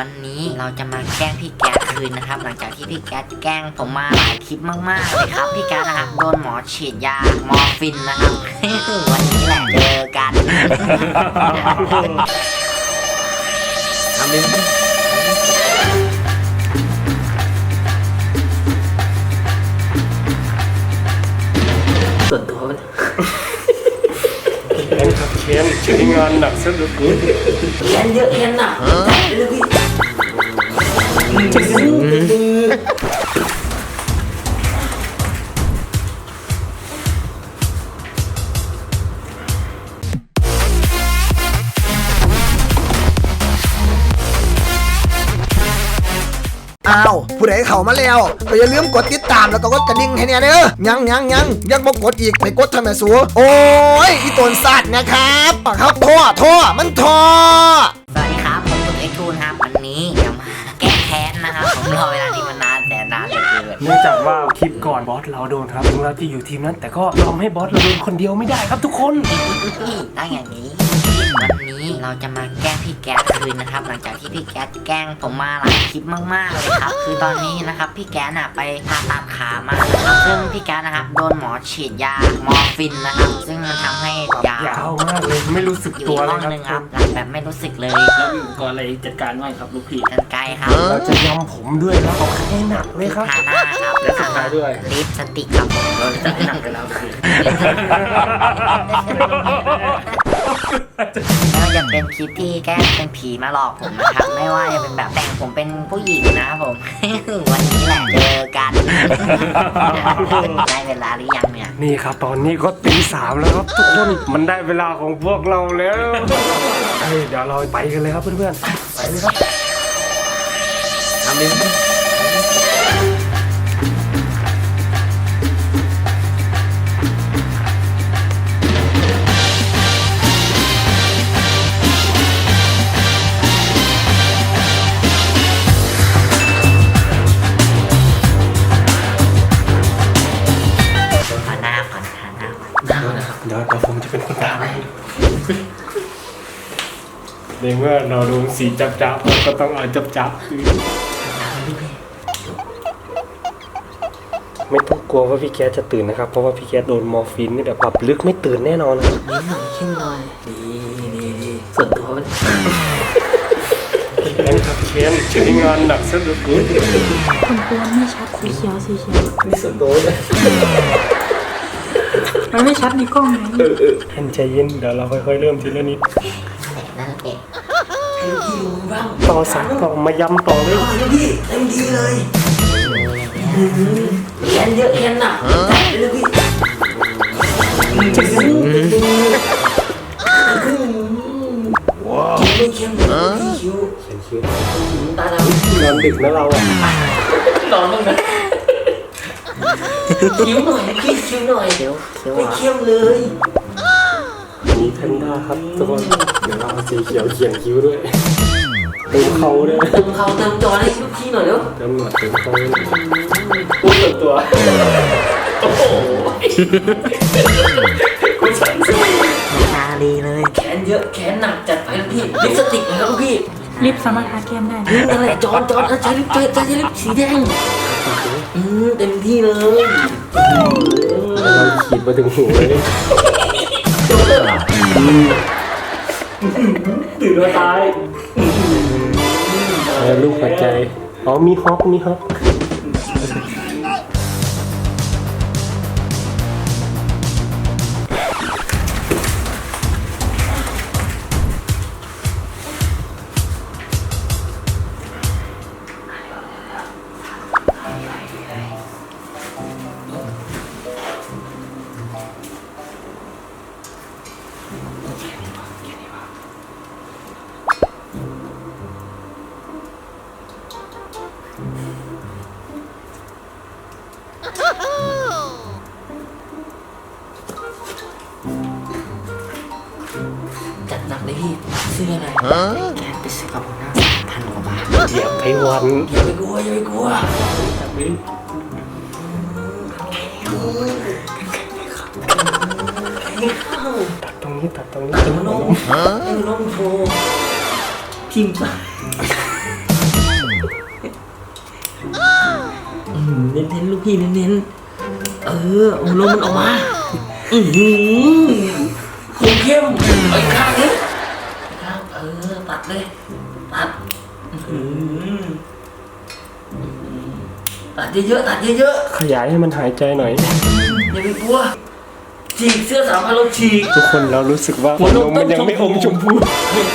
วันนี้เราจะมาแกล้งพี่แก๊สคืนนะครับ หลังจากที่พี่แก๊สแกล้งผมมาหลายคลิปมากๆเลยครับพี่แก๊สนะครับโดนหมอฉีดยามอร์ฟินนะครับวันนี้แหละเจอกันทำเองส่วนตัวมันแอนครับเคนใช้งานหนักซะเหลือเกินเล่นเยอะเล่นหนักเลยพี่ อ้าว ผู้ใดเข้ามาแล้วก็อย่าลืมกดติดตามแล้วก็กดกระดิ่งให้เนี่ยเด้อยังยังยังยังบ่กดอีกไปกดทำไมสูโอ้ยอีตนสัตว์นะครับครับท่อท่อมันท่อสวัสดีครับ ผมคุณเอ็กทูนครับวันนี้ ผมรอเวลานี้มานานแต่นานเหลือเกินเนื่องจากว่าคลิปก่อนบอสเราโดนครับถึงเราจะอยู่ทีมนั้น แต่ก็ยอมให้บอสเราโดนคนเดียวไม่ได้ครับทุกคนนี่ตั้งอย่างนี้ วันนี้เราจะมาแกล้งพี่แก๊สคืนนะครับ หลังจากที่พี่แก๊สแกล้งผมมาหลายคลิปมากๆเลยครับ คือตอนนี้นะครับพี่แก๊สน่ะไปผ่าตัดขามานะครับซึ่งพี่แก๊สนะครับโดนหมอฉีดยามอร์ฟินนะครับ ซึ่งมันทำให้ยาวยาวมากเลยไม่รู้สึกอยู่ตัวอีกเลห้ยองครับหนึงครับหลับแบบไม่รู้สึกเลยแล้วมีอุปกรณ์อะไรจัดการบ้างครับลูกพี่ กันไกลครับ เราจะยำผมด้วยแล้วเอาให้หนักเลยครับ ทาหน้าครับและสุดท้ายด้วย ลิปสติกครับผมเราจะหนักกันแล้วลูกพี่ ไม่ว่าจะเป็นคลิปที่แกล้งเป็นผีมาหลอกผมนะครับ ไม่ว่าจะเป็นแบบแต่งผมเป็นผู้หญิงนะครับผม วันนี้แหละเจอกัน ได้เวลาหรือยังเนี่ย นี่ครับ ตอนนี้ก็ตีสามแล้วครับทุกคนมันได้เวลาของพวกเราแล้วเฮ้ยเดี๋ยวเราไปกันเลยครับเพื่อนๆไปเลยครับทำเอง ในเมื่อเราโดนสีจับจับเราก็ต้องเอาจับจับคืนไม่ต้องกลัวว่าพี่แกสจะตื่นนะครับ เพราะว่าพี่แกสโดนมอร์ฟีนนี่แบบปรับลึกไม่ตื่นแน่นอนครับนิดหน่อยขึ้นหน่อยดีดีดีส่วนตัวมันแอนครับเคนใช้งานหนักซะเหลือเกินคนกวนไม่ชัดสีเขียวสีเขียวนี่ส่วนตัวเลยมันไม่ชัดในกล้องไงแอนใจเย็นเดี๋ยวเราค่อยๆเริ่มทีละนิด นั่นเองต่อสามต่อมายำต่อเลยพี่เต็มที่เลยเรียนเยอะเรียนหนักจัดเลยพี่คิ้วเข้มเลยพี่คิ้วเขียนคิ้วตาดนอนดึกนะเราอะำนอนบ้างนะคิ้วหน่อยพี่คิ้วหน่อยเคี้ยวเคี้ยวไม่เหรอเข้มเลย มีแพนด้าครับทุกคนเดี๋ยวเราเอาสีเขียวเขียนคิ้วด้วยเติมเขาด้วยเติมเขาเติมจอให้ลูกพี่หน่อยเร็วเติมหนวดเติมเขาด้วยพูดส่วนตัวโอ้โหคุณสันสิตาดีเลย แขนเยอะแขนหนักจัดไปลูกพี่ลิปสติกนะครับลูกพี่ลิปสามารถทาแก้มได้อืมนั่นแหละจอนจอนเออใช้ลิปใช้ใช้ลิปสีแดงอืมเต็มที่เลยเราขีดมาถึงหูเลย ตื่นมาตาย เออลูกหัวใจ อ๋อมีฮอกมีฮอก จัดหนักเลยพี่ซื้ออะไรแกไปซื้อกับผมหน้าพันกว่าบาทเหยียบไพวันอย่าไปกลัวอย่าไปกลัวจับดิตัดตรงนี้ตัดตรงนี้น้องน้องโฟพิมพ์ไป เน้นๆลูกพี่เน้นๆเออเอาลมมันออกมาอือหือคมเข้มไอ้ข้างนี้ข้างเออตัดเลยตัดอื้อหือตัดเยอะๆตัดเยอะขยายให้มันหายใจหน่อย ๆอย่าไปกลัวฉีกเสื้อสามพันเราฉีก ทุกคนเรารู้สึกว่าหัวนมมันยังไม่อมชมพู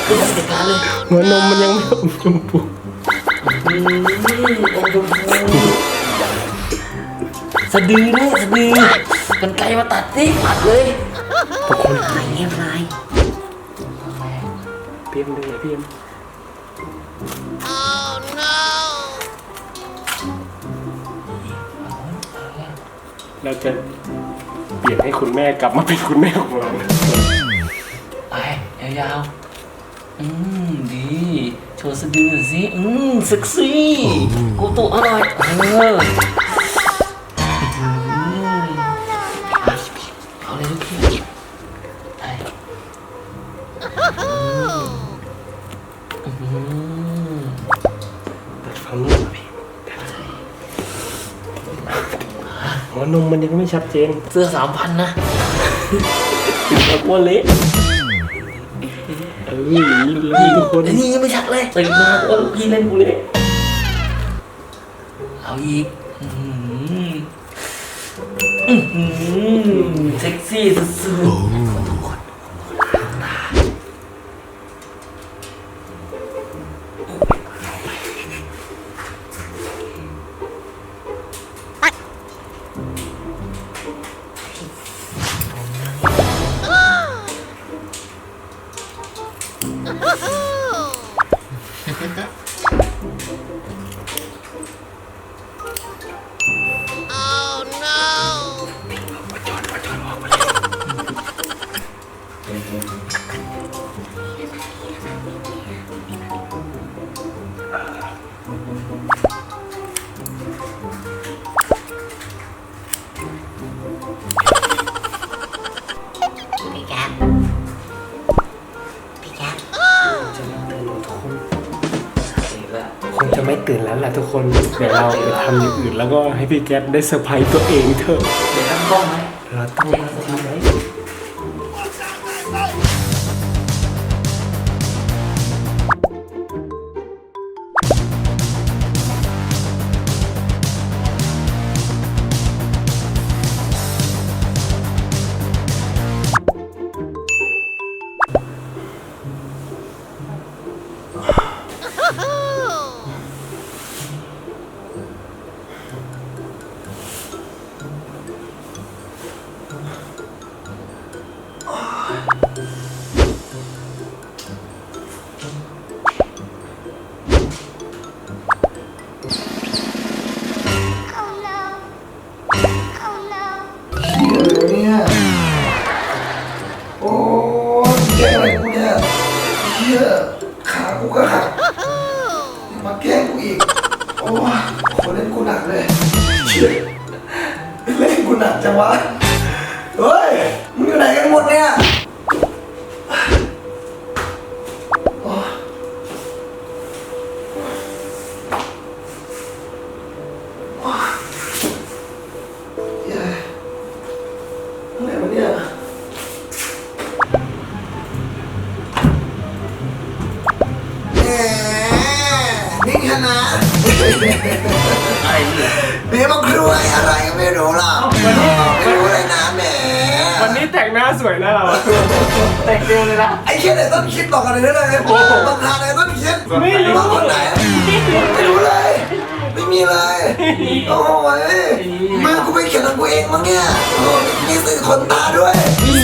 คือจัดการเลยหัวนมมันยังไม่อมชมพู อืมองค์ชมพูสะ ดือด้วยสะดือกันไกลมาตัดสิตัดเลยทุกคนอะไรเงียบไรเพียมเลยเพียมเราจะเปลี่ยนให้คุณแม่กลับมาเป็นคุณแม่ของเราไปยาวๆ อืมดีโชว์สะดือหน่อยสิ อืมเซ็กซี่กูตุอร่อยเอออื นมมันยังไม่ชัดเจน เสื้อสามพันนะแล้วอ้วนเละเอออย่างนี้เลยทุกคนไอ้นี่ยังไม่ชัดเลยตื่นมาว่าลูกพี่เล่นกูเลยเอาอีกอืมอืมเซ็กซี่สุด พี่แก๊ ตื่นแล้วแหละทุกคน เดี๋ยวเราไปทำอย่างอื่นแล้วก็ให้พี่แก๊สได้เซอร์ไพรส์ตัวเองเถอะ เดี๋ยวตั้งกล้องไหมเราต้องทำไว้เนี่ เฮ้ยมึงอยู่ไหนกันหมดเนี่ยโอ้ยโอ้ยเหี้ยอะไรวะเนี่ย แหมนี่คณะอะไรเนี่ยเมียมาครวยอะไรก็ไม่รู้หรอกไม่รู้เลยนะแหม วันนี้แต่งหน้าสวยนะเรา แต่งเร็วเลยนะ ไอ้เคียไหนต้นคิดบอกกันเลยได้เลยโอ้โหบางทางไหนต้นคิดไม่รู้ว่าคนไหนไม่รู้เลย ไม่มีเลย โอ้ยมึงกูไปเขียนของกูเองมั้งเนี่ยโอ้ยมีสื่อคนตาด้วย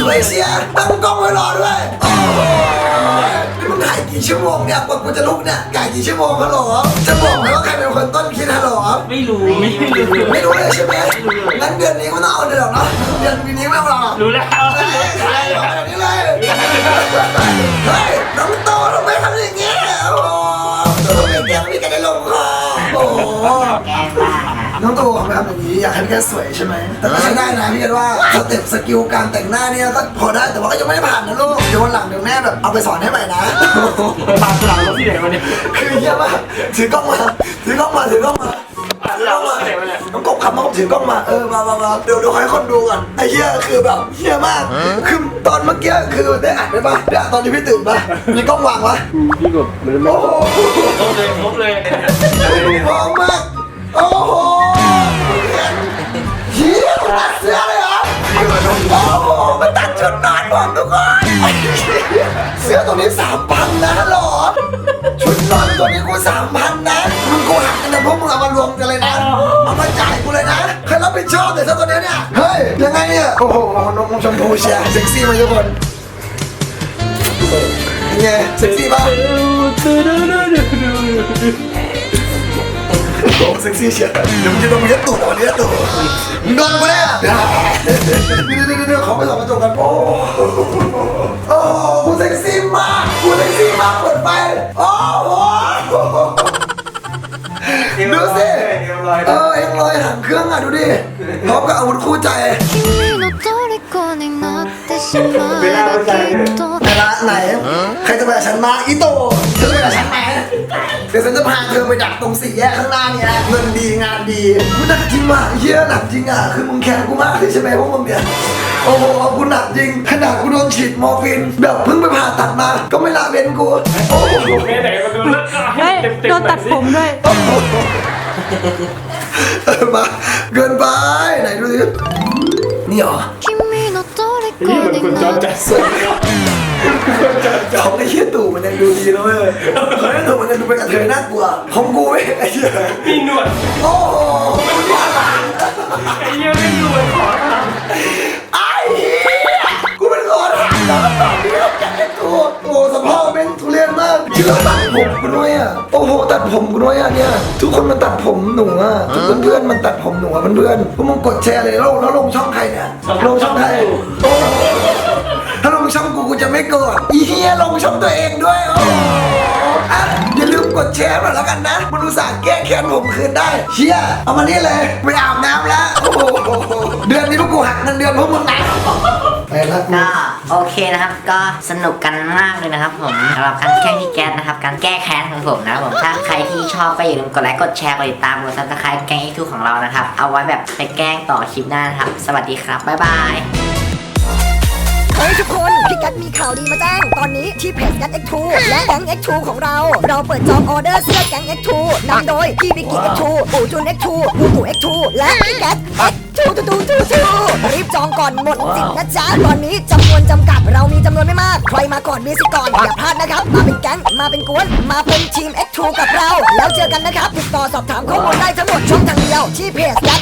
สวยเชียร์ตั้งกล้องไว้รอด้วยโอ้ยนี่มึงถ่าย กี่ชั่วโมงเนี่ยกว่ากูจะลุกเนี่ยถ่ายกี่ชั่วโมงฮัลโหลจะบอกไหมว่าใครเป็นคนต้นคิดฮัลโหลไม่รู้ไม่รู้ไม่รู้เลยใช่ไหมงั้นเดือนนี้ก็ต้องเอาเดือนหรอกเนาะเดือนปีนี้ไม่เอาหรอกรู้แล้วเฮ้ยใช่เอาแบบนี้เลยเฮ้ยน้องโตทำไมทำอย่างเงี้ยโอ้โตทำไมแกล้งพี่กันได้ลงคอโอ้แกล้งบ้าอะ น้องโตทำไมทำอย่างนี้อยากให้พี่แกสวยใช่ไหมแต่ก็ใช้ได้นะพี่แกว่าสเต็ปสกิลการแต่งหน้าเนี่ยก็พอได้แต่ว่าก็ยังไม่ได้ผ่านนะลูกเดี๋ยววันหลังเดี๋ยวแม่แบบเอาไปสอนให้ใหม่นะตามสลับรถที่ไหนวะเนี่ยคือเยี่ยมมากถือกล้องมาถือกล้องมาถือกล้องมาถือกล้องมาน้องกบขับมาถือกล้องมาเออมามามาเดี๋ยวเดี๋ยวให้คนดูก่อนไอ้เหี้ยคือแบบเหี้ยมากคือตอนเมื่อกี้คือได้อัดไปปะได้อัดตอนที่พี่ตื่นปะมีกล้องวางปะพี่กบมันไม่โอ้โหครบเลยครบเลยพร้อมม นี้สามพันนะหรอชุดนอนตัวนี้กูสามพันนะมึงกูหักกันเลยพวกมึงเอามารวมกันเลยนะเอามาจ่ายกูเลยนะใครรับผิดชอบแต่เสื้อตัวเนี้ยเนี่ยเฮ้ยยังไงเนี่ยโอ้โหนมชมพูเชียร์เซ็กซี่มาทุกคนเป็นไงเซ็กซี่ป่ะโอ้โหเซ็กซี่เชียร์เดี๋ยวมึงจะโดนมึงจะตูดวันนี้จะตูดมึงโดนกูแน่เดี๋ยวเดี๋ยวเดี๋ยวเดี๋ยวขอไปส่องกระจกกันโอ้โหโอ้โหกูเซ็กซี่มาก กูเซ็กซี่มากเปิดไฟโอ้โห ดูสิเออเอ็งลอยหางเครื่องอ่ะดูดิพร้อมกับอาวุธคู่ใจ 君の虜 เวลาเราใจเวลาไหน ใครจะไปฉันมาอีโตเจะไปกับฉันไหมเดี๋ยวฉันจะพาเธอไปดักตรงสี่แยกข้างหน้าเนี่ยเงินดีงานดีมึงนักจริงมากเฮียหนักจริงอะคือมึงแคร์กูมากเลยใช่ไหมพวกมึงเนี่ยโอ้โหกูหนักจริงขนาดกูโดนฉีดมอร์ฟิน แบบเพิ่งไปผ่าตัดมาก็ไม่ลาเว้นกูโอ้โหแม่ไหนก็ดนแล้วโดนตัดผมด้วยมาเกินไปไหนดูสินี่หรอ นี่เหมือนคุณจอร์จัดสนเขาไอ้เหี้ยตู่มันยังดูดีนะเว้ยเขาไอ้ตู่มันยังดูเป็นกระเทยน่ากลัวของกูไม่อ้เหี้ยมีหนวดโอ้มันหนวไอ้เหี้ยไม่รวยขอทำไอ้เหี้ยกูเป็นขอทานแล้วตอนนี้กูโอ้สภาพเป็นทุเรียนมากเชื่อตัดผมมาด้วยอะ ผมกูด้วยอะเนี่ย ทุกคนมันตัดผมหนูอะทุกเพื่อนๆมันตัดผมหนูอะเพื่อนๆพวกมึงกดแชร์เลยแล้วแล้วลงช่องใครเนี่ยลงช่องใครโอ้โหถ้าลงช่องกูกูจะไม่โกรธอีเหี้ยลงช่องตัวเองด้วยโอ้โหอะอย่าลืมกดแชร์หน่อยแล้วกันนะมันอุตส่าห์แก้แค้นผมคืนได้เชี่ยเอามานี่เลยไปอาบน้ำแล้วโอ้โหเดือนนี้พวกกูหักเงินเดือนพวกมึงนะไปละกูก็ โอเคนะครับ ก็สนุกกันมากเลยนะครับผมสำหรับการแกล้งพี่แก๊สนะครับ การแก้แค้นของผมนะครับผมถ้าใครที่ชอบก็อย่าลืมกดไลค์กดแชร์กดติดตามกดซับสไครต์แกล้งไอทูของเรานะครับ เอาไว้แบบไปแกล้งต่อคลิปหน้านะครับ สวัสดีครับ บ๊ายบายเฮ้ยทุกคนพี่กัดมีข่าวดีมาแจ้ง ตอนนี้ที่เพจกัด X2 และแก๊ง X2 ของเรา เราเปิดจองออเดอร์เสื้อแก๊ง X2 นำโดยพี่บิกกี้ X2 อูจุน X2 อูตู่ X2 และพี่แก๊ส X2 ตูตูตูตูรีบจองก่อนหมดสิทธิ์นะจ๊ะตอนนี้จำนวนจำกัดเรามีจำนวนไม่มาก ใครมาก่อนมีสิทธิ์ก่อนอย่าพลาดนะครับ มาเป็นแก๊งมาเป็นกวน มาเป็นทีม X2 กับเรา แล้วเจอกันนะครับ ติดต่อสอบถามข้อมูลได้ทั้งหมดช่องทางเดียวที่เพจยัด